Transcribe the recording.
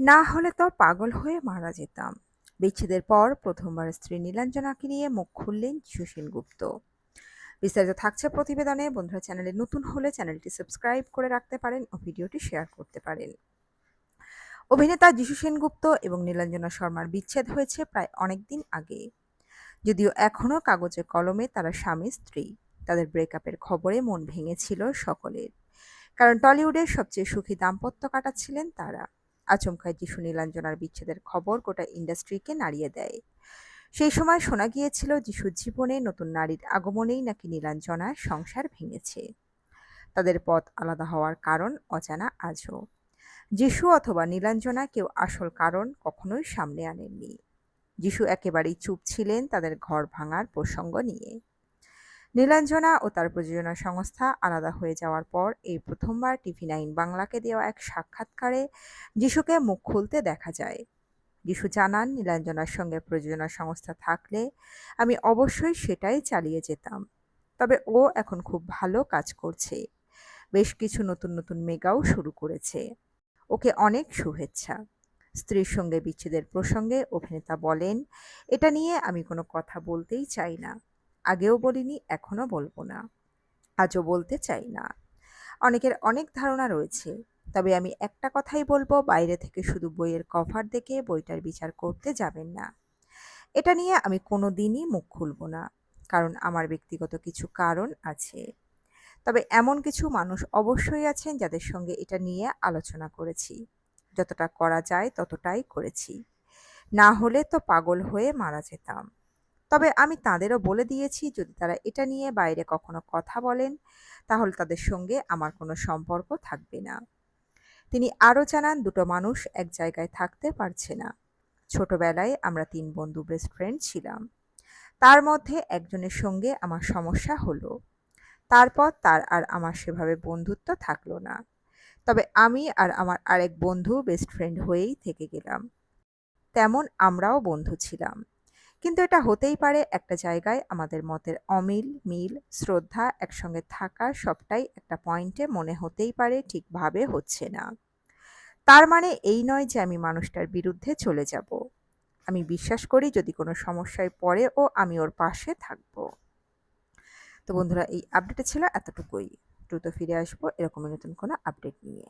না হলে তো পাগল হয়ে মারা যেতাম। বিচ্ছেদের পর প্রথমবার স্ত্রী নীলাঞ্জনাকে নিয়ে মুখ খুললেন যিশু সেনগুপ্ত বিস্তারিত থাকছে প্রতিবেদনে। বন্ধুরা, চ্যানেলে নতুন হলে চ্যানেলটি সাবস্ক্রাইব করে রাখতে পারেন ও ভিডিওটি শেয়ার করতে পারেন। অভিনেতা যিশু সেনগুপ্ত এবং নীলাঞ্জনা শর্মার বিচ্ছেদ হয়েছে প্রায় অনেক দিন আগে। যদিও এখনও কাগজে কলমে তারা স্বামী, স্ত্রী। তাদের ব্রেকআপের খবরে মন ভেঙেছিল সকলের। কারণ টলিউডের সবচেয়ে সুখী দাম্পত্য কাটাচ্ছিলেন তারা। আচমকায় যিশু নীলাঞ্জনার বিচ্ছেদের খবর গোটা ইন্ডাস্ট্রিকে নাড়িয়ে দেয়। সেই সময় শোনা গিয়েছিল যিশুর জীবনে নতুন নারীর আগমনেই নাকি নীলাঞ্জনার সংসার ভেঙেছে। তাদের পথ আলাদা হওয়ার কারণ অজানা আজও। যিশু অথবা নীলাঞ্জনা কেউ আসল কারণ কখনোই সামনে আনেননি। যিশু একেবারেই চুপ ছিলেন তাদের ঘর ভাঙার প্রসঙ্গ নিয়ে। নীলাঞ্জনা ও তার প্রযোজনা সংস্থা আলাদা হয়ে যাওয়ার পর এই প্রথমবার টিভি নাইন বাংলাকে দেওয়া এক সাক্ষাৎকারে যিশুকে মুখ খুলতে দেখা যায়। যিশু জানান, নীলাঞ্জনার সঙ্গে প্রযোজনা সংস্থা থাকলে আমি অবশ্যই সেটাই চালিয়ে যেতাম। তবে ও এখন খুব ভালো কাজ করছে। বেশ কিছু নতুন নতুন মেগাও শুরু করেছে। ওকে অনেক শুভেচ্ছা। স্ত্রীর সঙ্গে বিচ্ছেদের প্রসঙ্গে অভিনেতা বলেন, এটা নিয়ে আমি কোনো কথা বলতেই চাই না। আগেও বলিনি, এখনও বলব না। আজও বলতে চাই না। অনেকের অনেক ধারণা রয়েছে, তবে আমি একটা কথাই বলব, বাইরে থেকে শুধু বইয়ের কভার দেখে বইটার বিচার করতে যাবেন না। এটা নিয়ে আমি কোনো দিনই মুখ খুলব না, কারণ আমার ব্যক্তিগত কিছু কারণ আছে। তবে এমন কিছু মানুষ অবশ্যই আছেন যাদের সঙ্গে এটা নিয়ে আলোচনা করেছি। যতটা করা যায় ততটাই করেছি। না হলে তো পাগল হয়ে মারা যেতাম। তবে আমি তাদেরও বলে দিয়েছি, যদি তারা এটা নিয়ে বাইরে কখনো কথা বলেন, তাহলে তাদের সঙ্গে আমার কোনো সম্পর্ক থাকবে না। তিনি আরও জানান, দুটো মানুষ এক জায়গায় থাকতে পারছে না। ছোটবেলায় আমরা তিন বন্ধু বেস্ট ফ্রেন্ড ছিলাম। তার মধ্যে একজনের সঙ্গে আমার সমস্যা হলো। তারপর তার আর আমার সেভাবে বন্ধুত্ব থাকল না। তবে আমি আর আমার আরেক বন্ধু বেস্ট ফ্রেন্ড হয়েই থেকে গেলাম। তেমন আমরাও বন্ধু ছিলাম। কিন্তু এটা হতেই পারে একটা জায়গায় আমাদের মতের অমিল, মিল, শ্রদ্ধা একসঙ্গে থাকা সবটাই একটা পয়েন্টে মনে হতেই পারে, ঠিকভাবে হচ্ছে না। তার মানে এই নয় যে আমি মানুষটার বিরুদ্ধে চলে যাব। আমি বিশ্বাস করি যদি কোনো সমস্যায় পড়ে ও আমি ওর পাশে থাকব। তো বন্ধুরা, এই আপডেটে ছিল এতটুকুই। দ্রুত ফিরে আসব এরকমই নতুন কোনো আপডেট নিয়ে।